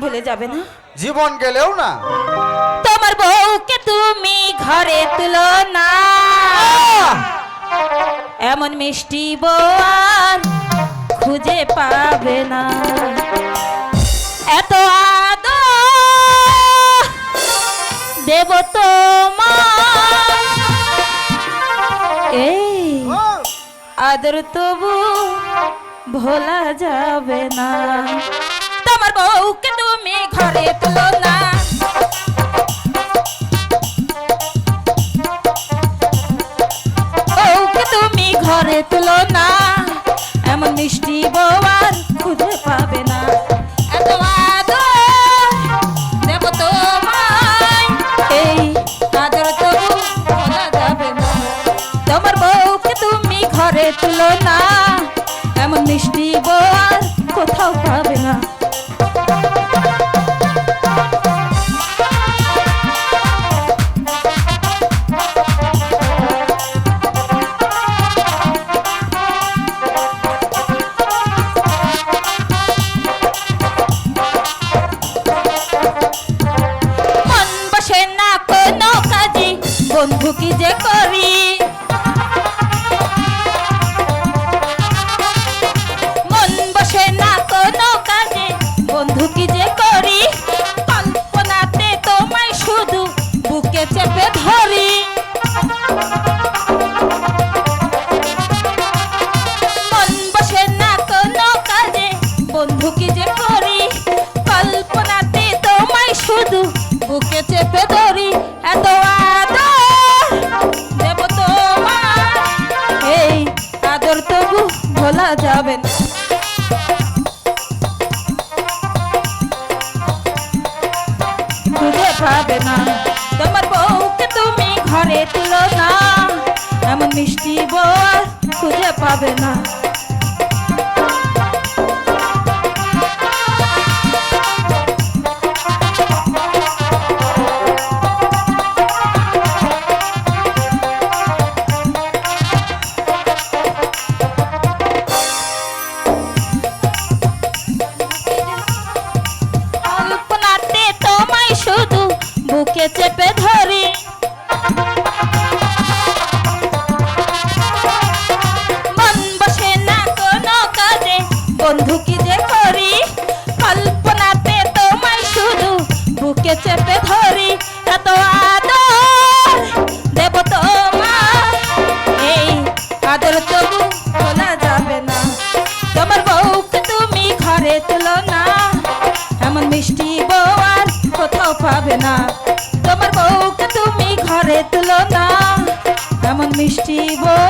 ভুলে যাবে না? জীবন গেলেও না। তোমার বউকে তুমি ঘরে তুলো না। এমন মিষ্টি বউ আর খুঁজে পাবে না। এত আদর দেব তোমার এই আদর তবু ভোলা যাবে না। তোমার বউকে তুমি ঘরে তুলো না। ঘরে তুলো না। এমন মিষ্টি বউ খুঁজে পাবে না। এত আদর যাবে না। তোমার বউকে তুমি ঘরে তুলো না। এমন মিষ্টি বউ কোথাও পাবে বন্ধু কি যে করি? মন বসে না কোনো কাজে, বন্ধু কি যে করি? কল্পনাতে তোমায় শুধু বুকে চেপে ধরি। মন বসে না কোনো কাজে, বন্ধু কি যে ভোলা যাবে না খুঁজে পাবে না। তোমার বউকে তুমি ঘরে তুলো না। এমন মিষ্টি বউ খুঁজে পাবে না। বুকে চেপে ধরি। মন বসে না কোনো কাজে, বন্ধু কি যে করি? কল্পনাতে তোমায় শুধু বুকে চেপে ধরি। এত আদর দেব তোমার এই আদর তবু ভোলা যাবে না। তোমার বউকে তুমি ঘরে তুলো না। পাবে না। তোমার বউকে তুমি ঘরে তুলো না। এমন মিষ্টি বউ